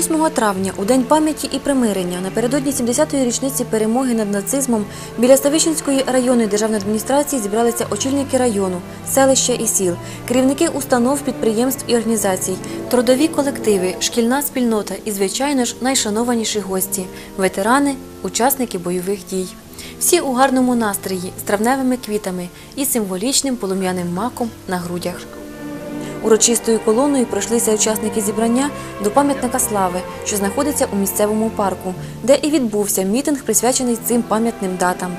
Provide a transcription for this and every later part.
8 травня, у День пам'яті і примирення, напередодні 70-ї річниці перемоги над нацизмом, біля Ставищенської районної державної адміністрації зібралися очільники району, селища і сіл, керівники установ, підприємств і організацій, трудові колективи, шкільна спільнота і, звичайно ж, найшанованіші гості ветерани, учасники бойових дій. Всі у гарному настрої, з травневими квітами і символічним полум'яним маком на грудях. Урочистою колоною пройшлися учасники зібрання до пам'ятника слави, що знаходиться у місцевому парку, де і відбувся мітинг, присвячений цим пам'ятним датам.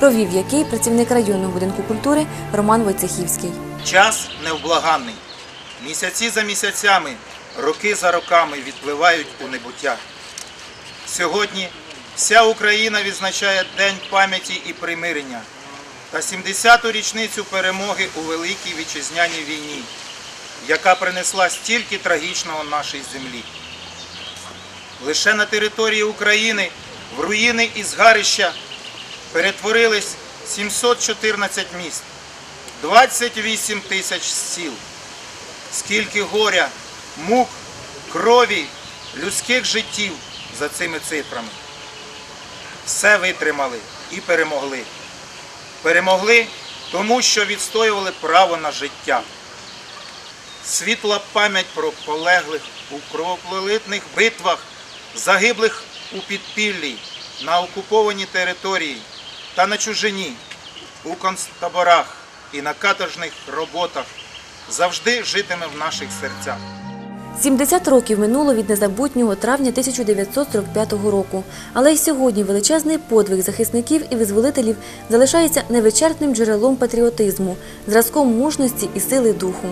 Провів який працівник районного будинку культури Роман Войцехівський. Час невблаганний. Місяці за місяцями, роки за роками відпливають у небуття. Сьогодні вся Україна відзначає День пам'яті і примирення та 70-ту річницю перемоги у Великій Вітчизняній війні, яка принесла стільки трагічного нашій землі. Лише на території України в руїни і згарища перетворились 714 міст. 28 тисяч сіл. Скільки горя, мук, крові, людських життів за цими цифрами. Все витримали і перемогли. Перемогли, тому що відстоювали право на життя. Світла пам'ять про полеглих у кровопролитних битвах, загиблих у підпіллі, на окупованій території та на чужині, у концтаборах і на каторжних роботах завжди житиме в наших серцях. 70 років минуло від незабутнього травня 1945 року, але й сьогодні величезний подвиг захисників і визволителів залишається невичерпним джерелом патріотизму, зразком мужності і сили духу.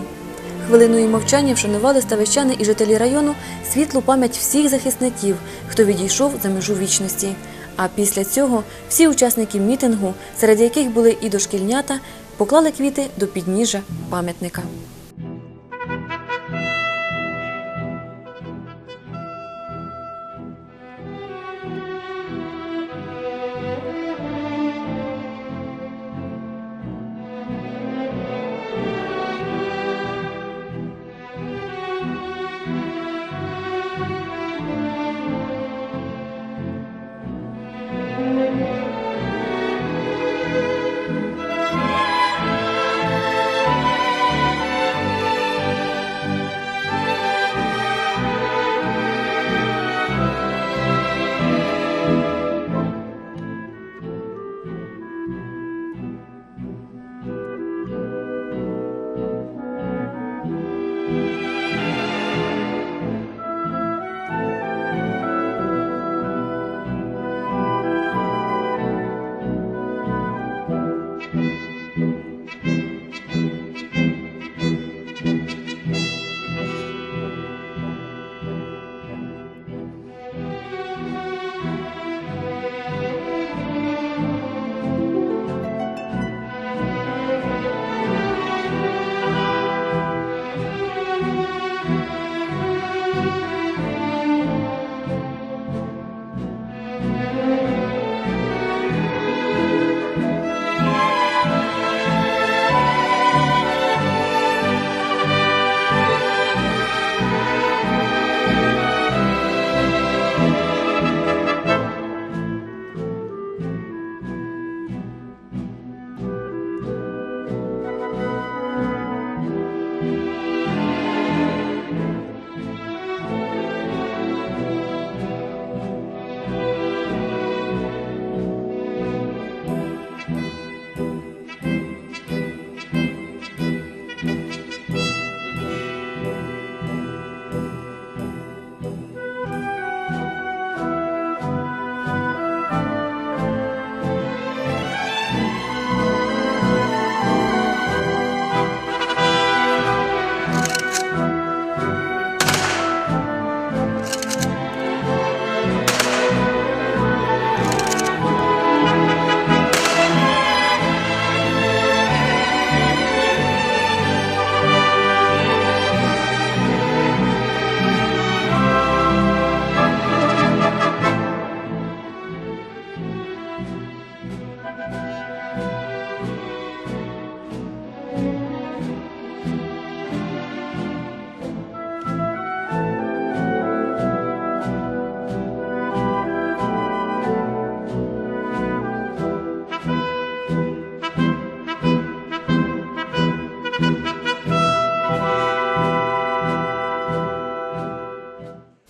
Хвилиною мовчання вшанували ставищани і жителі району світлу пам'ять всіх захисників, хто відійшов за межу вічності. А після цього всі учасники мітингу, серед яких були і дошкільнята, поклали квіти до підніжжя пам'ятника.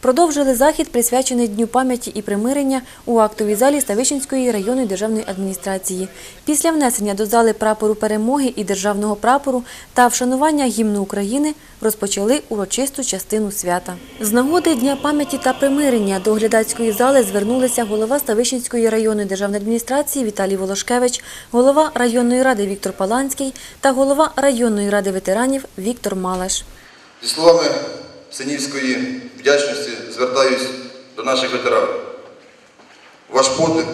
Продовжили захід, присвячений Дню пам'яті і примирення у актовій залі Ставищенської районної державної адміністрації. Після внесення до зали прапору перемоги і державного прапору та вшанування гімну України розпочали урочисту частину свята. З нагоди Дня пам'яті та примирення до оглядацької зали звернулися голова Ставищенської районної державної адміністрації Віталій Волошкевич, голова районної ради Віктор Паланський та голова районної ради ветеранів Віктор Малаш. Зі словами синівської вдячності звертаюсь до наших ветеранів. Ваш подвиг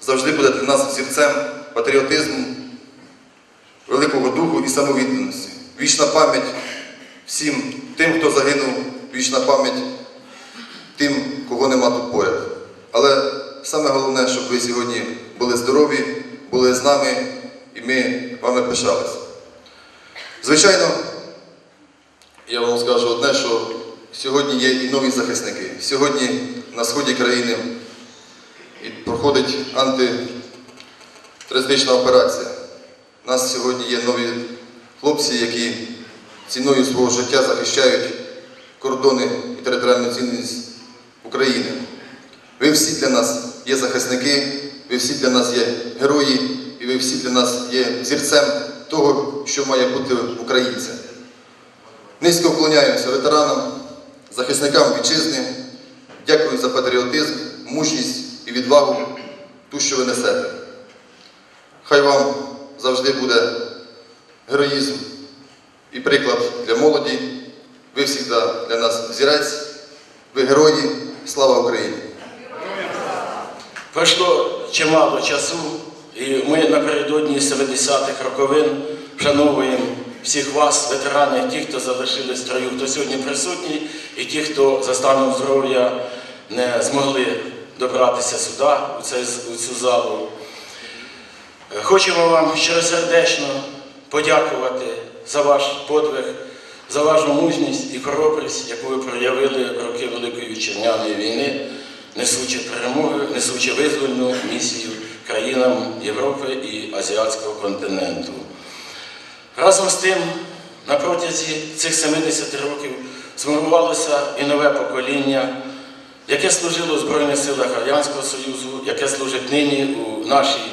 завжди буде для нас зірцем патріотизму, великого духу і самовідданості. Вічна пам'ять всім тим, хто загинув, вічна пам'ять тим, кого нема тут поряд. Але саме головне, щоб ви сьогодні були здорові, були з нами і ми вами пишалися. Звичайно, я вам скажу одне, що сьогодні є і нові захисники. Сьогодні на сході країни проходить антитерористична операція. У нас сьогодні є нові хлопці, які ціною свого життя захищають кордони і територіальну цінність України. Ви всі для нас є захисники, ви всі для нас є герої, і ви всі для нас є зірцем того, що має бути українцем. Низько вклоняємося ветеранам, захисникам вітчизни. Дякую за патріотизм, мужність і відвагу, ту, що ви несете. Хай вам завжди буде героїзм і приклад для молоді. Ви завжди для нас зірець, ви герої. Слава Україні! Пройшло чимало часу, і ми напередодні 70-х роковин вшановуємо всіх вас, ветерани, ті, хто залишили строю, хто сьогодні присутній, і ті, хто за станом здоров'я не змогли добратися сюди, у, у цю залу. Е, Хочемо вам щиросердечно подякувати за ваш подвиг, за вашу мужність і хоробрість, яку ви проявили роки Великої Вітчизняної війни, несучи перемоги, несучи визвольну місію країнам Європи і Азіатського континенту. Разом з тим, на протязі цих 70 років сформувалося і нове покоління, яке служило у Збройних силах Радянського Союзу, яке служить нині у нашій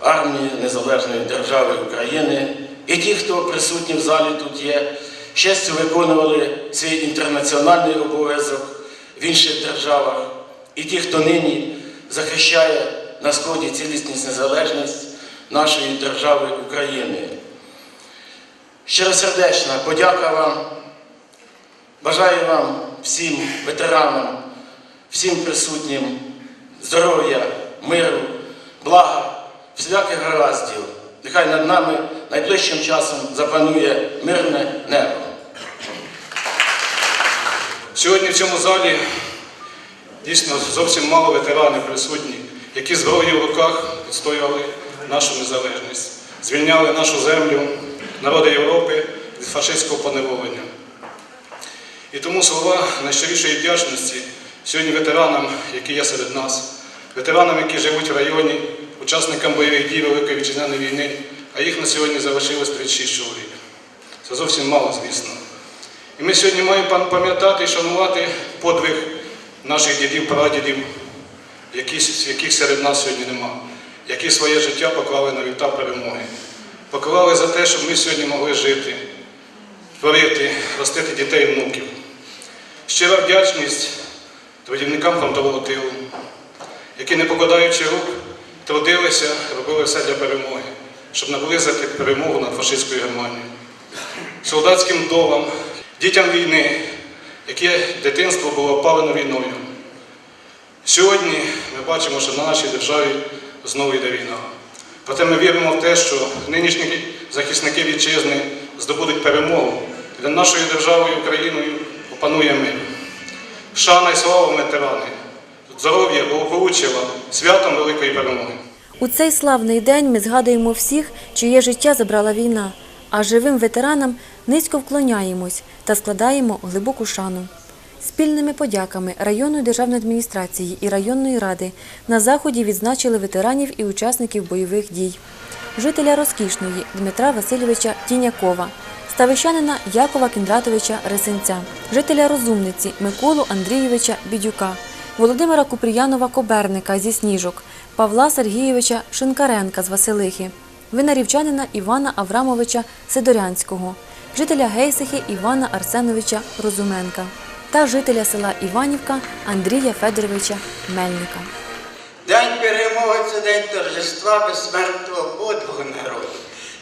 армії Незалежної держави України. І ті, хто присутні в залі тут є, з честю виконували свій інтернаціональний обов'язок в інших державах. І ті, хто нині захищає на сході цілісність незалежність нашої держави України. Щиросердечна подяка вам. Бажаю вам всім ветеранам, всім присутнім здоров'я, миру, блага, всіляких гараздів. Нехай над нами найближчим часом запанує мирне небо. Сьогодні в цьому залі дійсно зовсім мало ветеранів присутні, які зброєю в руках відстоювали нашу незалежність, звільняли нашу землю, народи Європи від фашистського поневолення. І тому слова найщирішої вдячності сьогодні ветеранам, які є серед нас, ветеранам, які живуть в районі, учасникам бойових дій Великої Вітчизняної війни, а їх на сьогодні залишилось 36 чоловік. Це зовсім мало, звісно. І ми сьогодні маємо пам'ятати і шанувати подвиг наших дідів, прадідів, яких серед нас сьогодні нема, які своє життя поклали на вівта перемоги. Поклали за те, щоб ми сьогодні могли жити, творити, ростити дітей і внуків. Щира вдячність трудівникам фронтового тилу, які, не покладаючи рук, трудилися, робили все для перемоги, щоб наблизити перемогу над фашистською Германією солдатським вдовам, дітям війни, яке дитинство було опалено війною. Сьогодні ми бачимо, що на нашій державі знову йде війна. Проте ми віримо в те, що нинішні захисники вітчизни здобудуть перемогу. Для нашої держави і Україною опанує мир. Шана і слава ветерани! Здоров'я, благополуччя вам, святом великої перемоги! У цей славний день ми згадуємо всіх, чиє життя забрала війна, а живим ветеранам низько вклоняємось та складаємо глибоку шану. Спільними подяками районної державної адміністрації і районної ради на заході відзначили ветеранів і учасників бойових дій. Жителя розкішної Дмитра Васильовича Тінякова, ставищанина Якова Кіндратовича Ресинця, жителя Розумниці Миколу Андрійовича Бідюка, Володимира Купріянова Коберника зі Сніжок, Павла Сергійовича Шинкаренка з Василихи, винарівчанина Івана Аврамовича Сидорянського, жителя Гейсихи Івана Арсеновича Розуменка та жителя села Іванівка Андрія Федоровича Мельника. День перемоги це день торжества безсмертного подвигу народу.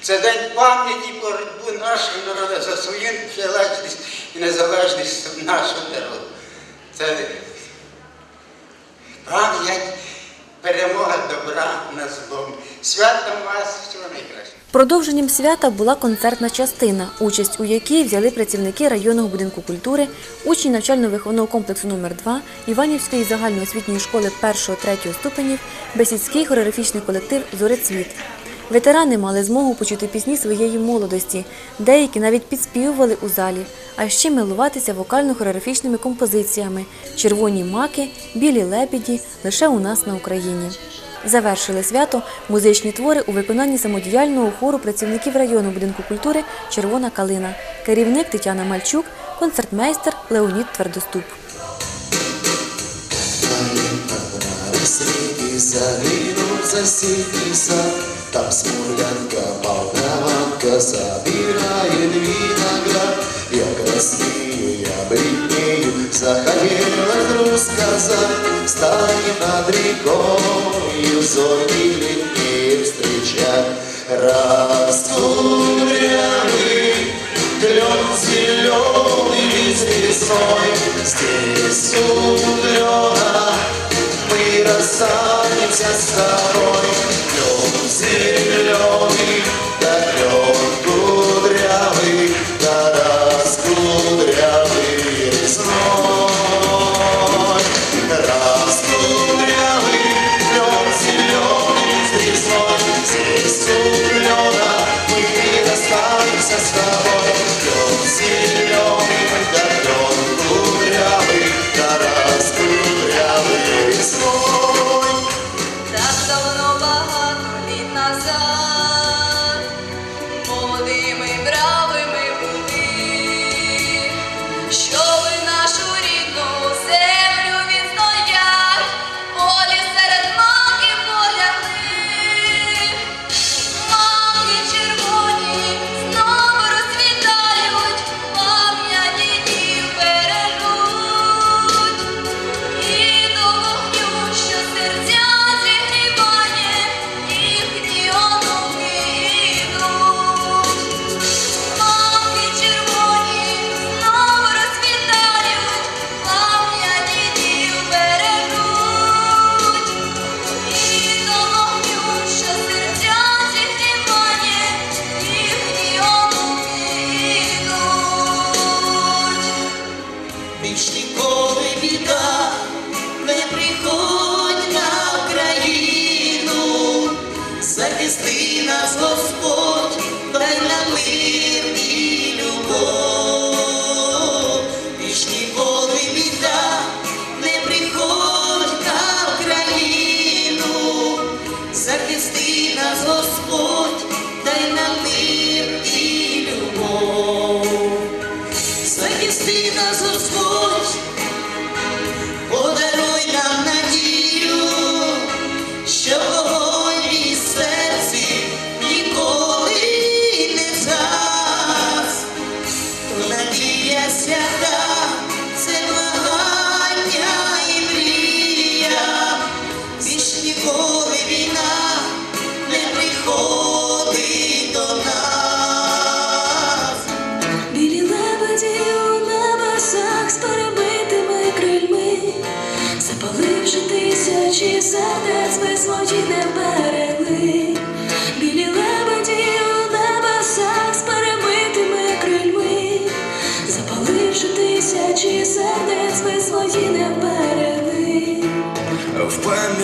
Це день пам'яті боротьбу нашого народу за свою незалежність і незалежність нашого народу. Це пам'ять, перемога добра над злом. Святом вас всього найкраще. Продовженням свята була концертна частина, участь у якій взяли працівники районного будинку культури, учні навчально-виховного комплексу номер 2 Іванівської загальноосвітньої школи 1-3 ступенів, Бесідський хореографічний колектив Зорецвіт. Ветерани мали змогу почути пісні своєї молодості, деякі навіть підспівували у залі, а ще милуватися вокально-хореографічними композиціями Червоні маки, білі лебіді лише у нас на Україні. Завершили свято музичні твори у виконанні самодіяльного хору працівників районного будинку культури Червона калина, керівник Тетяна Мальчук, концертмейстер Леонід Твердоступ. Загинув там смуглянка, молдаванка забирає виноград. Я краснею, я бледнею, захотелось рассказать, Станем над рекою, зорьки летнее встречать. Раскудрявый клен зеленый с весной, Здесь у клена мы расстанемся с тобой. Клен зеленый, да клен кудрявый, да раскудрявый весной.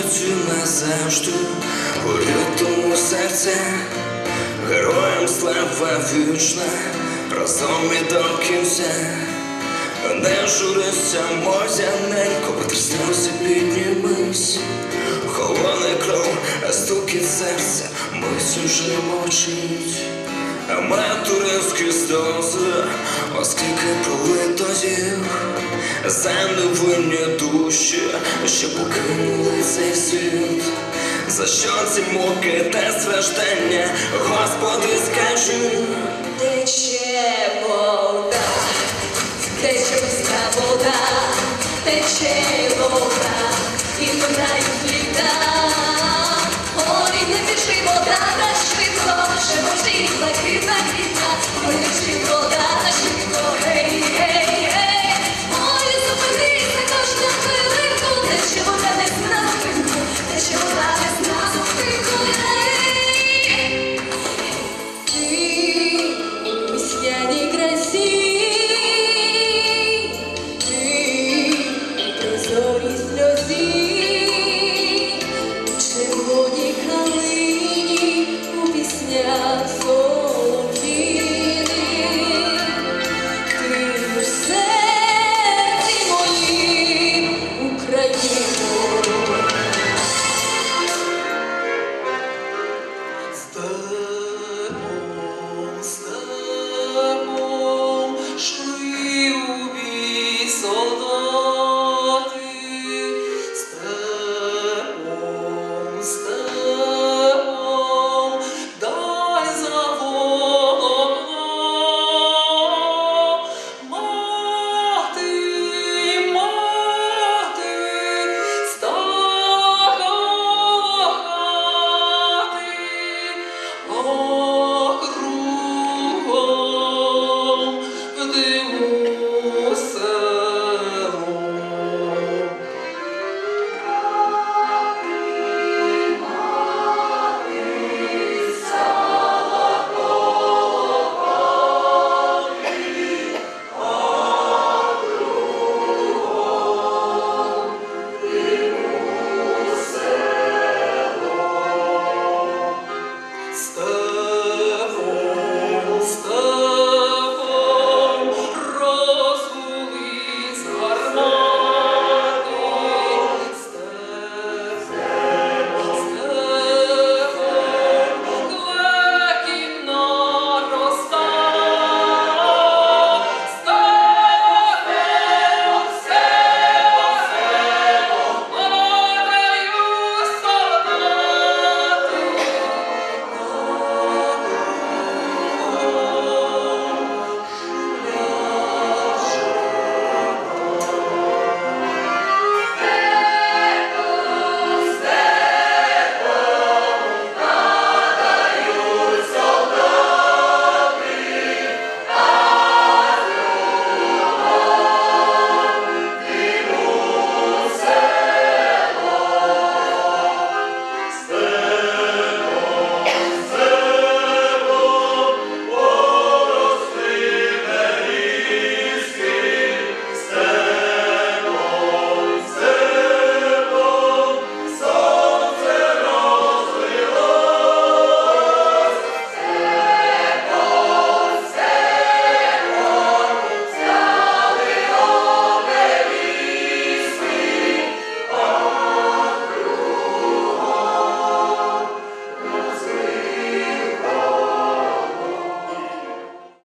Пам'яті назавжди у лютому серці Героям слава вічна, разом і до кінця. Не журися, мозяненько, потриснявся, піднімись. Холоне кров, а стукіт серця, мить уже мовчить Материнські сльози, оскільки пролито їх за винні душі, що покинули цей світ. За що ці муки те страждання, Господи, скажи, тече вода, тече вода, тече вода.